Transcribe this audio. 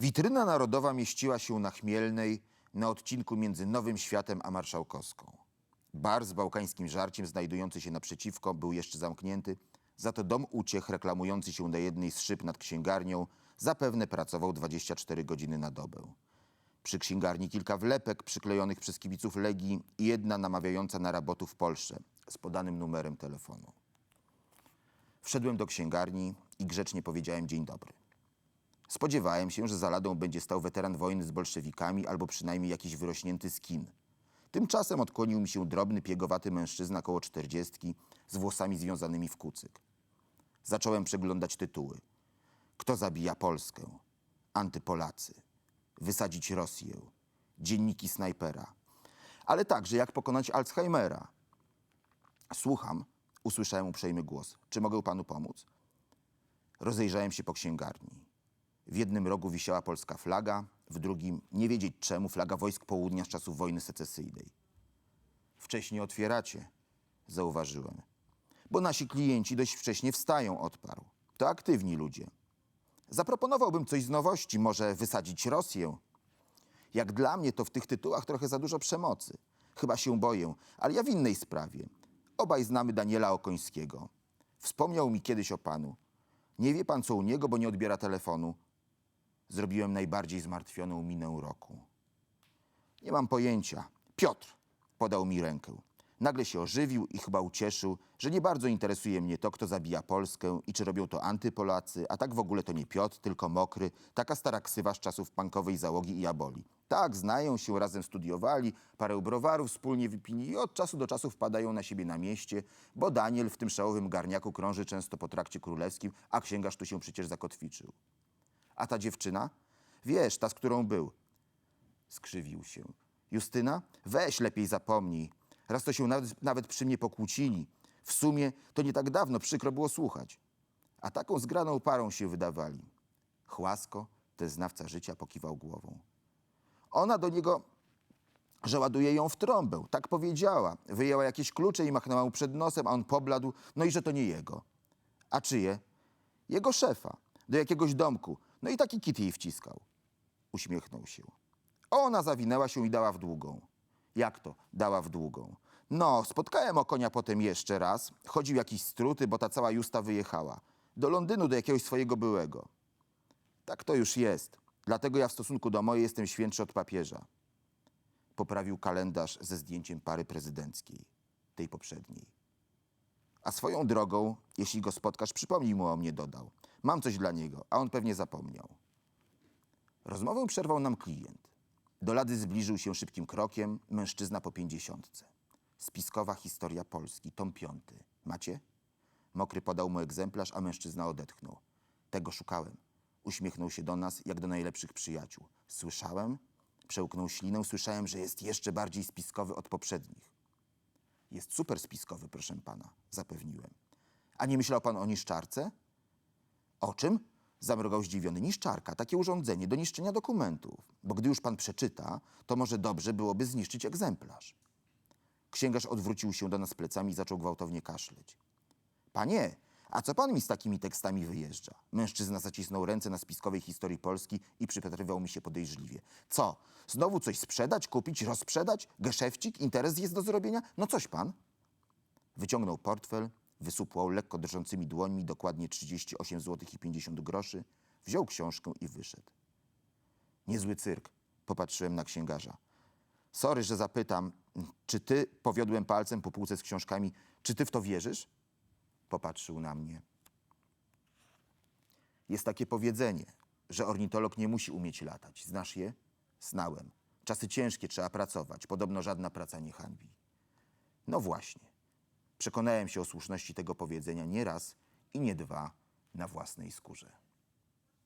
Witryna narodowa mieściła się na Chmielnej, na odcinku między Nowym Światem a Marszałkowską. Bar z bałkańskim żarciem znajdujący się naprzeciwko był jeszcze zamknięty, za to dom uciech reklamujący się na jednej z szyb nad księgarnią zapewne pracował 24 godziny na dobę. Przy księgarni kilka wlepek przyklejonych przez kibiców Legii i jedna namawiająca na rabotów w Polsce z podanym numerem telefonu. Wszedłem do księgarni i grzecznie powiedziałem dzień dobry. Spodziewałem się, że za ladą będzie stał weteran wojny z bolszewikami albo przynajmniej jakiś wyrośnięty skin. Tymczasem odkłonił mi się drobny, piegowaty mężczyzna koło czterdziestki z włosami związanymi w kucyk. Zacząłem przeglądać tytuły. Kto zabija Polskę? Antypolacy. Wysadzić Rosję. Dzienniki snajpera. Ale także jak pokonać Alzheimera. Słucham, usłyszałem uprzejmy głos. Czy mogę panu pomóc? Rozejrzałem się po księgarni. W jednym rogu wisiała polska flaga, w drugim, nie wiedzieć czemu, flaga wojsk południa z czasów wojny secesyjnej. Wcześniej otwieracie, zauważyłem. Bo nasi klienci dość wcześnie wstają, odparł. To aktywni ludzie. Zaproponowałbym coś z nowości, może wysadzić Rosję. Jak dla mnie to w tych tytułach trochę za dużo przemocy. Chyba się boję, ale ja w innej sprawie. Obaj znamy Daniela Okońskiego. Wspomniał mi kiedyś o panu. Nie wie pan co u niego, bo nie odbiera telefonu. Zrobiłem najbardziej zmartwioną minę roku. Nie mam pojęcia. Piotr podał mi rękę. Nagle się ożywił i chyba ucieszył, że nie bardzo interesuje mnie to, kto zabija Polskę i czy robią to antypolacy, a tak w ogóle to nie Piotr, tylko Mokry, taka stara ksywa z czasów punkowej załogi i aboli. Tak, znają się, razem studiowali, parę browarów wspólnie wypili i od czasu do czasu wpadają na siebie na mieście, bo Daniel w tym szałowym garniaku krąży często po trakcie królewskim, a księgarz tu się przecież zakotwiczył. A ta dziewczyna? Wiesz, ta, z którą był. Skrzywił się. Justyna? Weź lepiej zapomnij. Raz to się nawet, nawet przy mnie pokłócili. W sumie to nie tak dawno przykro było słuchać. A taką zgraną parą się wydawali. Chłasko, ten znawca życia, pokiwał głową. Ona do niego, że ładuje ją w trąbę. Tak powiedziała. Wyjęła jakieś klucze i machnęła mu przed nosem, a on pobladł. No i że to nie jego. A czyje? Jego szefa. Do jakiegoś domku. No i taki kit jej wciskał. Uśmiechnął się. Ona zawinęła się i dała w długą. Jak to dała w długą? No, spotkałem o konia potem jeszcze raz. Chodził jakiś struty, bo ta cała justa wyjechała. Do Londynu, do jakiegoś swojego byłego. Tak to już jest. Dlatego ja w stosunku do mojej jestem świętszy od papieża. Poprawił kalendarz ze zdjęciem pary prezydenckiej, tej poprzedniej. A swoją drogą, jeśli go spotkasz, przypomnij mu o mnie, dodał. Mam coś dla niego, a on pewnie zapomniał. Rozmowę przerwał nam klient. Do lady zbliżył się szybkim krokiem mężczyzna po pięćdziesiątce. Spiskowa historia Polski, tom piąty. Macie? Mokry podał mu egzemplarz, a mężczyzna odetchnął. Tego szukałem. Uśmiechnął się do nas, jak do najlepszych przyjaciół. Słyszałem? Przełknął ślinę. Słyszałem, że jest jeszcze bardziej spiskowy od poprzednich. Jest super spiskowy, proszę pana, zapewniłem. A nie myślał pan o niszczarce? O czym? Zamrugał zdziwiony. Niszczarka, takie urządzenie do niszczenia dokumentów. Bo gdy już pan przeczyta, to może dobrze byłoby zniszczyć egzemplarz. Księgarz odwrócił się do nas plecami i zaczął gwałtownie kaszleć. Panie, a co pan mi z takimi tekstami wyjeżdża? Mężczyzna zacisnął ręce na spiskowej historii Polski i przypatrywał mi się podejrzliwie. Co? Znowu coś sprzedać, kupić, rozprzedać? Geszefcik? Interes jest do zrobienia? No coś pan? Wyciągnął portfel, wysupłał lekko drżącymi dłońmi dokładnie 38 zł i 50 groszy, wziął książkę i wyszedł. Niezły cyrk, popatrzyłem na księgarza. Sorry, że zapytam, czy ty, powiodłem palcem po półce z książkami, czy ty w to wierzysz? Popatrzył na mnie. Jest takie powiedzenie, że ornitolog nie musi umieć latać. Znasz je? Znałem. Czasy ciężkie, trzeba pracować. Podobno żadna praca nie hańbi. No właśnie. Przekonałem się o słuszności tego powiedzenia nie raz i nie dwa na własnej skórze.